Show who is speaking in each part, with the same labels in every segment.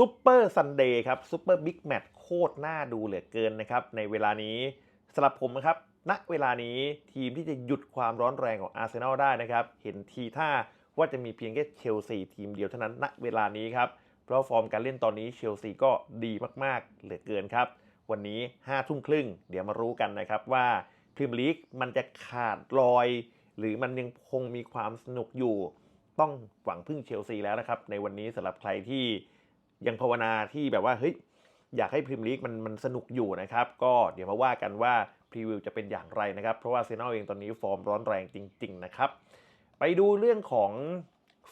Speaker 1: ซูเปอร์ซันเดย์ครับซูเปอร์บิ๊กแมตช์โคตรน่าดูเหลือเกินนะครับ ในเวลานี้สำหรับผมนะครับณเวลานี้ทีมที่จะหยุดความร้อนแรงของอาร์เซนอลได้นะครับ เห็นทีท่าว่าจะมีเพียงแค่เชลซีทีมเดียวเท่านั้นณเวลานี้ครับ เพราะฟอร์มการเล่นตอนนี้เชลซีก็ดีมากๆ เหลือเกินครับ วันนี้5้าทุ่มครึ่ง เดี๋ยวมารู้กันนะครับว่าพรีเมียร์ลีกมันจะขาดลอย หรือมันยังคงมีความสนุกอยู่ ต้องหวังพึ่งเชลซีแล้วนะครับ ในวันนี้สำหรับใครที่ ยังภาวนาที่แบบว่าเฮ้ยอยากให้พรีเมียร์ลีกมันมันสนุกอยู่นะครับ ก็เดี๋ยวมาว่ากันว่าพรีวิวจะเป็นอย่างไรนะครับ เพราะว่าเซนอลเองตอนนี้ฟอร์มร้อนแรงจริง ๆ นะครับ ไปดูเรื่องของ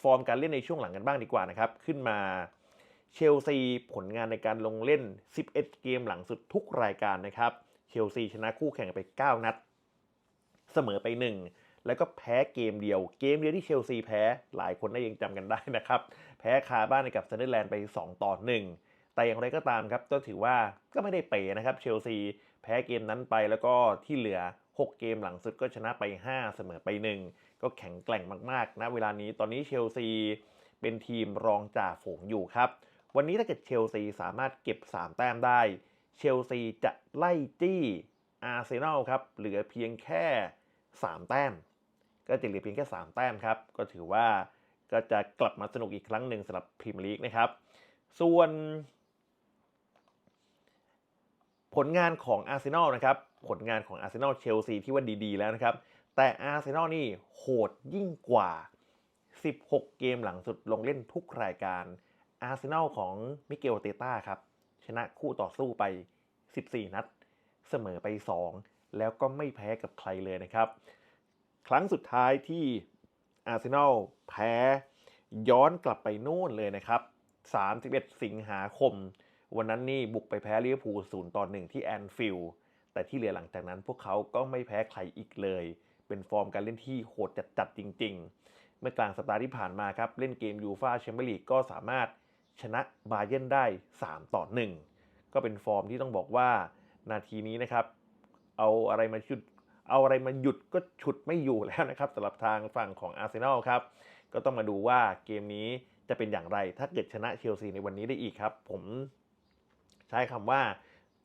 Speaker 1: ฟอร์มการเล่นในช่วงหลังกันบ้างดีกว่านะครับ ขึ้นมาเชลซีผลงานในการลงเล่น 11 เกมหลังสุดทุกรายการนะครับ เชลซีชนะคู่แข่งไป 9 นัด เสมอไป 1 แล้วก็แพ้เกมเดียว เกมเดียวที่เชลซีแพ้หลายคนได้ยังจำกันได้นะครับ แพ้คาบ้านกับซันเดอร์แลนด์ไป 2 ต่อ 1 แต่อย่างไรก็ตามครับก็ถือว่าก็ไม่ได้เป๋นะครับเชลซีแพ้เกมนั้นไปแล้วก็ที่เหลือ 6 เกมหลังสุดก็ชนะไป 5 เสมอไป 1 ก็แข็งแกร่งมากๆนะเวลานี้ตอนนี้เชลซีเป็นทีมรองจ่าฝูงอยู่ครับ วันนี้ถ้าเกิดเชลซีสามารถเก็บ 3 แต้มได้ เชลซีจะไล่จี้อาร์เซนอลครับเหลือเพียงแค่ 3 แต้ม ก็จะเหลือเพียงแค่ 3 แต้มครับ ก็ถือว่าก็จะกลับมาสนุกอีกครั้งหนึ่งสำหรับพรีเมียร์ลีกนะครับ ส่วน ผลงานของอาร์เซนอลนะครับ ผลงานของอาร์เซนอลเชลซีที่ว่าดีๆ แล้วนะครับ แต่อาร์เซนอลนี่โหดยิ่งกว่า 16 เกมหลังสุดลงเล่นทุกรายการ อาร์เซนอลของมิเกลเตต้าครับ ชนะคู่ต่อสู้ไป 14 นัด เสมอไป 2 แล้วก็ไม่แพ้กับใครเลยนะครับ ครั้งสุดท้ายที่อาร์เซนอลแพ้ย้อนกลับไปนู่นเลยนะครับ 31 สิงหาคม วันนั้นนี่บุกไปแพ้ลิเวอร์พูล0ต่อ1ที่แอนฟิลด์แต่ที่เหลือหลังจากนั้นพวกเขาก็ไม่แพ้ใครอีกเลย เป็นฟอร์มการเล่นที่โหดจัดๆจริง ๆ เมื่อกลางสัปดาห์ที่ผ่านมาครับ เล่นเกมยูฟาแชมเปี้ยนลีกก็สามารถชนะบาเยร์นได้ 3 ต่อ 1 ก็เป็นฟอร์มที่ต้องบอกว่านาทีนี้นะครับ เอาอะไรมาหยุด เอาอะไรมาหยุดก็ฉุดไม่อยู่แล้วนะครับสำหรับทางฝั่งของอาร์เซนอลครับ ก็ต้องมาดูว่าเกมนี้จะเป็นอย่างไรถ้าเกิดชนะเชลซีในวันนี้ได้อีกครับ ผมใช้คำว่า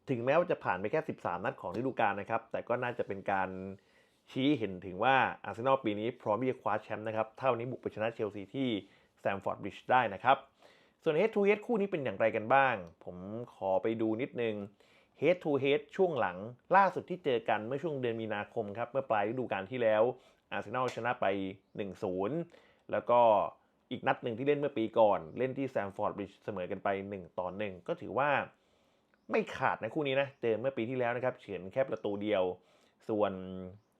Speaker 1: ถึงแม้ว่าจะผ่านไปแค่ 13 นัดของฤดูกาลนะครับ แต่ก็น่าจะเป็นการชี้เห็นถึงว่าอาร์เซนอลปีนี้พร้อมที่จะคว้าแชมป์นะครับ เท่านี้บุกไปชนะเชลซีที่แซมฟอร์ดบริดจ์ได้นะครับ ส่วน Head to Head คู่นี้เป็นอย่างไรกันบ้าง ผมขอไปดูนิดนึง Head to Head ช่วงหลังล่าสุดที่เจอกันเมื่อช่วงเดือนมีนาคมครับ เมื่อปลายฤดูกาลที่แล้วอาร์เซนอลชนะไป 1-0 แล้วก็อีกนัดหนึ่งที่เล่นเมื่อปีก่อน เล่นที่แซมฟอร์ดบริดจ์เสมอกันไป 1 ต่อ 1 ก็ถือว่าไม่ขาดนะคู่นี้นะ เจอเมื่อปีที่แล้วนะครับเฉือนแค่ประตูเดียว ส่วน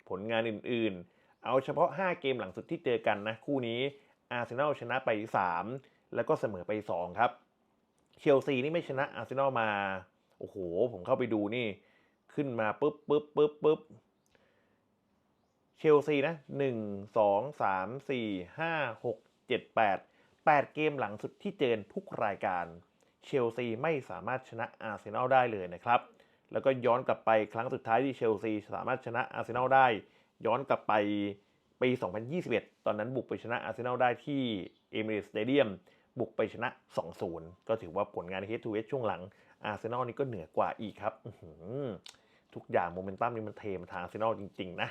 Speaker 1: ผลงานอื่นๆ เอาเฉพาะ 5 เกมหลังสุดที่เจอกันนะ คู่นี้อาร์เซนอลชนะไป 3 แล้วก็เสมอไป 2 ครับ เชลซีนี่ไม่ชนะอาร์เซนอลมา โอ้โห ผมเข้าไปดูนี่ ขึ้นมาปุ๊บปุ๊บปุ๊บปุ๊บเชลซีนะหนึ่งสองสามสี่ห้าหกเจ็ดแปดแปดเกมหลังสุดที่เจอทุกรายการ เชลซีไม่สามารถชนะอาร์เซนอลได้เลยนะครับ แล้วก็ย้อนกลับไปครั้งสุดท้ายที่เชลซีสามารถชนะอาร์เซนอลได้ ย้อนกลับไปปี 2021 ตอนนั้นบุกไปชนะอาร์เซนอลได้ที่เอมิเรตสเตเดียม บุกไปชนะ 2-0 ก็ถือว่าผลงาน Head to Head ช่วงหลังอาร์เซนอลนี่ก็เหนือกว่าอีกครับทุกอย่างโมเมนตัมนี่มันเทมาทางอาร์เซนอลจริง ๆ นะ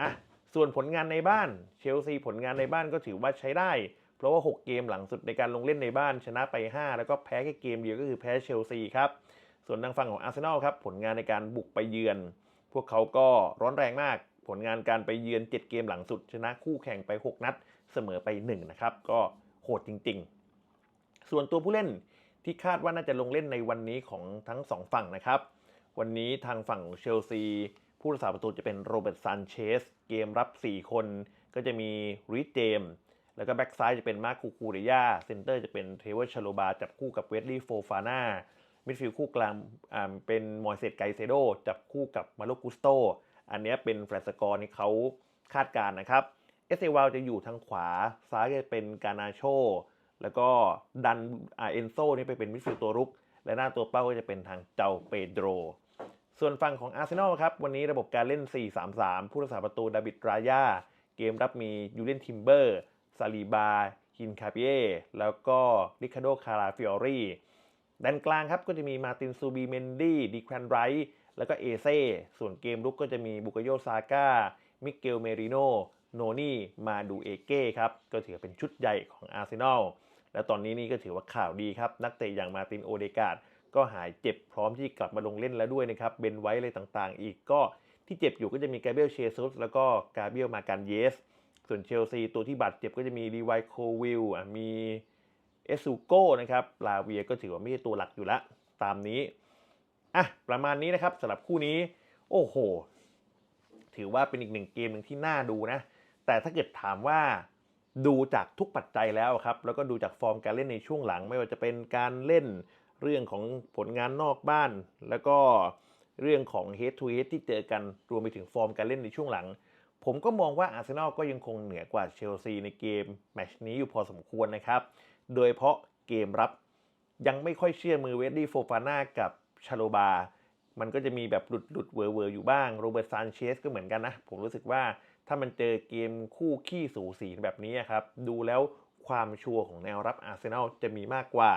Speaker 1: อะส่วนผลงานในบ้านเชลซีผลงานในบ้านก็ถือว่าใช้ได้ เพราะว่า 6 เกมหลังสุดในการลงเล่นในบ้านชนะไป 5 แล้วก็แพ้แค่เกมเดียวก็คือแพ้เชลซีครับส่วนทางฝั่งของอาร์เซนอลครับผลงานในการบุกไปเยือน พวกเขาก็ร้อนแรงมาก ผลงานการไปเยือน 7 เกมหลังสุด ชนะคู่แข่งไป 6 นัดเสมอไป 1 นะครับ ก็โหดจริง ๆ ส่วนตัวผู้เล่นที่คาดว่าน่าจะลงเล่นในวันนี้ของทั้ง 2 ฝั่งนะครับ วันนี้ทางฝั่งเชลซี ผู้รักษาประตูจะเป็นโรเบิร์ตซานเชสเกมรับ 4 คน ก็จะมีริเจมแล้วก็แบ็กซ้ายจะเป็นมาร์คูคูเรียเซนเตอร์จะเป็นเทเวอร์ชโลบาจับคู่กับเวสลีย์โฟฟาน่ามิดฟิลด์คู่กลางอ่าเป็นมอยเซตไกเซโดจับคู่กับมาโลกุสโต อันนี้เป็นแฟลตสกอร์นี่เขาคาดการนะครับ เอสเอวาจะอยู่ทางขวา ซ้ายจะเป็นกานาโช แล้วก็ดันอาเอนโซนี่ไปเป็นมิดฟิลด์ตัวรุก และหน้าตัวเป้าก็จะเป็นทางเจ้าเปโดร ส่วนฝั่งของอาร์เซนอลครับ วันนี้ระบบการเล่น 4-3-3 ผู้รักษาประตูดาบิดรายา เกมรับมียูเลนทิมเบอร์ซาลีบาฮินคาเปียแล้วก็ริคาโดคาราฟิออรีแดนกลางครับก็จะมีมาตินซูบีเมนดี้ดีแครนไรท์แล้วก็เอเซ่ส่วนเกมลุกก็จะมีบุกโยซาก้ามิเกลเมริโนโนนี่มาดูเอเก้ครับ ก็ถือเป็นชุดใหญ่ของอาร์เซนอล และตอนนี้นี่ก็ถือว่าข่าวดีครับ นักเตะอย่างมาตินโอเดกาดก็หายเจ็บพร้อมที่กลับมาลงเล่นแล้วด้วยนะครับเบนไว้อะไรต่างๆ อีกก็ที่เจ็บอยู่ก็จะมีกาเบรียลเชซุสแล้วก็กาเบรียลมาการเยส ส่วนเชลซีตัวที่บาดเจ็บก็จะมีรีไวโควิลอะมีเอซูโก้นะครับลาเวียก็ถือว่าไม่ใช่ตัวหลักอยู่ละตามนี้อะประมาณนี้นะครับสำหรับคู่นี้ โอ้โห ถือว่าเป็นอีกหนึ่งเกมหนึ่งที่น่าดูนะ แต่ถ้าเกิดถามว่า ดูจากทุกปัจจัยแล้วครับ แล้วก็ดูจากฟอร์มการเล่นในช่วงหลัง ไม่ว่าจะเป็นการเล่นเรื่องของผลงานนอกบ้าน แล้วก็เรื่องของ head to head ที่เจอกันรวมไปถึงฟอร์มการเล่นในช่วงหลัง ผมก็มองว่าอาร์เซนอลก็ยังคงเหนือกว่าเชลซีในเกมแมตชนี้อยู่พอสมควรนะครับ โดยเฉพาะเกมรับยังไม่ค่อยเชื่อมือเวดดี้โฟฟาน่ากับชาโลบา มันก็จะมีแบบหลุดหลุดเวอร์เวอร์อยู่บ้างโรเบิร์ตซานเชสก็เหมือนกันนะ ผมรู้สึกว่า ถ้ามันเจอเกมคู่ขี้สูสีแบบนี้ครับ ดูแล้วความชัวร์ของแนวรับอาร์เซนอลจะมีมากกว่า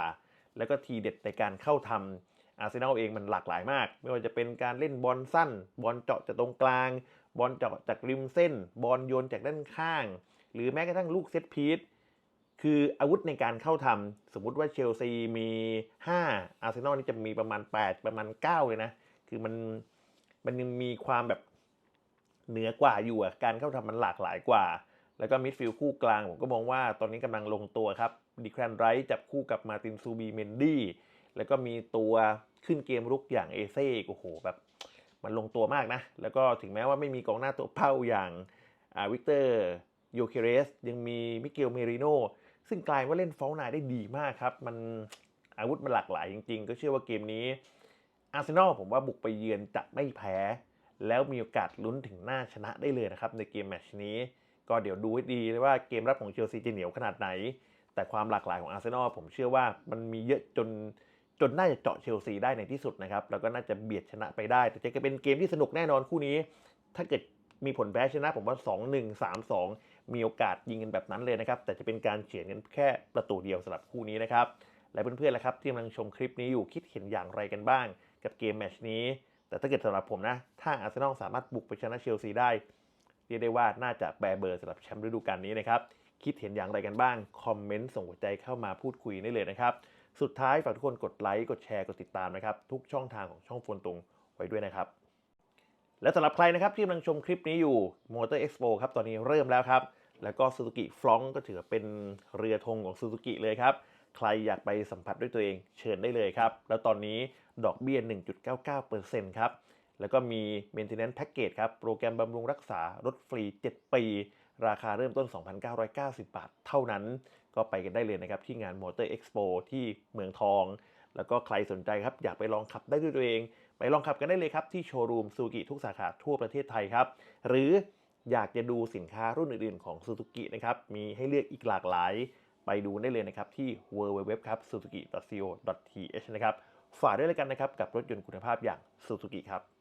Speaker 1: แล้วก็ทีเด็ดในการเข้าทำอาร์เซนอลเองมันหลากหลายมาก ไม่ว่าจะเป็นการเล่นบอลสั้น บอลเจาะจากตรงกลาง บอลเจาะจากริมเส้น บอลโยนจากด้านข้าง หรือแม้กระทั่งลูกเซตพีซคืออาวุธในการเข้าทำสมมุติว่าเชลซีมี 5 อาร์เซนอลนี่จะมีประมาณ 8 ประมาณ 9 เลยนะ คือมันมันยังมีความแบบ เหนือกว่าอยู่การเข้าทำมันหลากหลายกว่า แล้วก็มิดฟิลด์คู่กลาง ผมก็มองว่าตอนนี้กำลังลงตัวครับดิแครนไรท์จับคู่กับมาตินซูบีเมนดี้แล้วก็มีตัวขึ้นเกมรุกอย่างเอเซ่โอ้โหแบบ มันลงตัวมากนะ แล้วก็ถึงแม้ว่าไม่มีกองหน้าตัวเป้าอย่างวิกเตอร์โยเคเรสยังมีมิเกลเมริโนซึ่งกลายว่าเล่นฟอลนายได้ดีมากครับ มันอาวุธมันหลากหลายจริงๆ ก็เชื่อว่าเกมนี้อาร์เซนอลผมว่าบุกไปเยือนจะไม่แพ้ แล้วมีโอกาสลุ้นถึงหน้าชนะได้เลยนะครับในเกมแมตชนี้ ก็เดี๋ยวดูให้ดีเลยว่าเกมรับของเชลซีจะเหนียวขนาดไหน แต่ความหลากหลายของอาร์เซนอลผมเชื่อว่ามันมีเยอะจนจนน่าจะเจาะเชลซีได้ในที่สุดนะครับ แล้วก็น่าจะเบียดชนะไปได้ แต่จะเป็นเกมที่สนุกแน่นอนคู่นี้ ถ้าเกิดมีผลแพ้ชนะผมว่า 2-1 3-2 มีโอกาสยิงกันแบบนั้นเลยนะครับ แต่จะเป็นการเฉียนกันแค่ประตูเดียวสำหรับคู่นี้นะครับ และเพื่อนๆล่ะครับที่กำลังชมคลิปนี้อยู่คิดเห็นอย่างไรกันบ้าง กับเกมแมชนี้ แต่ถ้าเกิดสำหรับผมนะ ถ้าอาร์เซนอลสามารถบุกไปชนะเชลซีได้ เรียกได้ว่าน่าจะแบร์เบอร์สำหรับแชมป์ฤดูกาลนี้นะครับ คิดเห็นอย่างไรกันบ้าง คอมเมนต์ส่งหัวใจเข้ามาพูดคุยได้เลยนะครับ สุดท้ายฝากทุกคนกดไลค์ กดแชร์ กดติดตามนะครับ ทุกช่องทางของช่องโฟนตุงไว้ด้วยนะครับ และสำหรับใครนะครับที่กำลังชมคลิปนี้อยู่ Motor Expo ครับ ตอนนี้เริ่มแล้วครับ แล้วก็ Suzuki f r o n ก็ถือเป็นเรือธงของ Suzuki เลยครับ ใครอยากไปสัมผัสด้วยตัวเองเชิญได้เลยครับ แล้วตอนนี้ดอกเบี้ย 1.99%ครับ แล้วก็มี Maintenance Package ครับ โปรแกรมบำรุงรักษารถฟรี 7 ปี ราคาเริ่มต้น 2,990 บาท เท่านั้น ก็ไปกันได้เลยนะครับ ที่งาน Motor Expo ที่เมืองทอง แล้วก็ใครสนใจครับ อยากไปลองขับได้ด้วยตัวเอง ไปลองขับกันได้เลยครับ ที่โชว์รูมซูกิทุกสาขาทั่วประเทศไทยครับ หรืออยากจะดูสินค้ารุ่นอื่นๆของซูซูกินะครับ มีให้เลือกอีกหลากหลาย ไปดูได้เลยนะครับที่ www ครับ suzuki.co.th นะครับฝากด้วยเลยกันนะครับกับรถยนต์คุณภาพอย่างซูซูกิครับ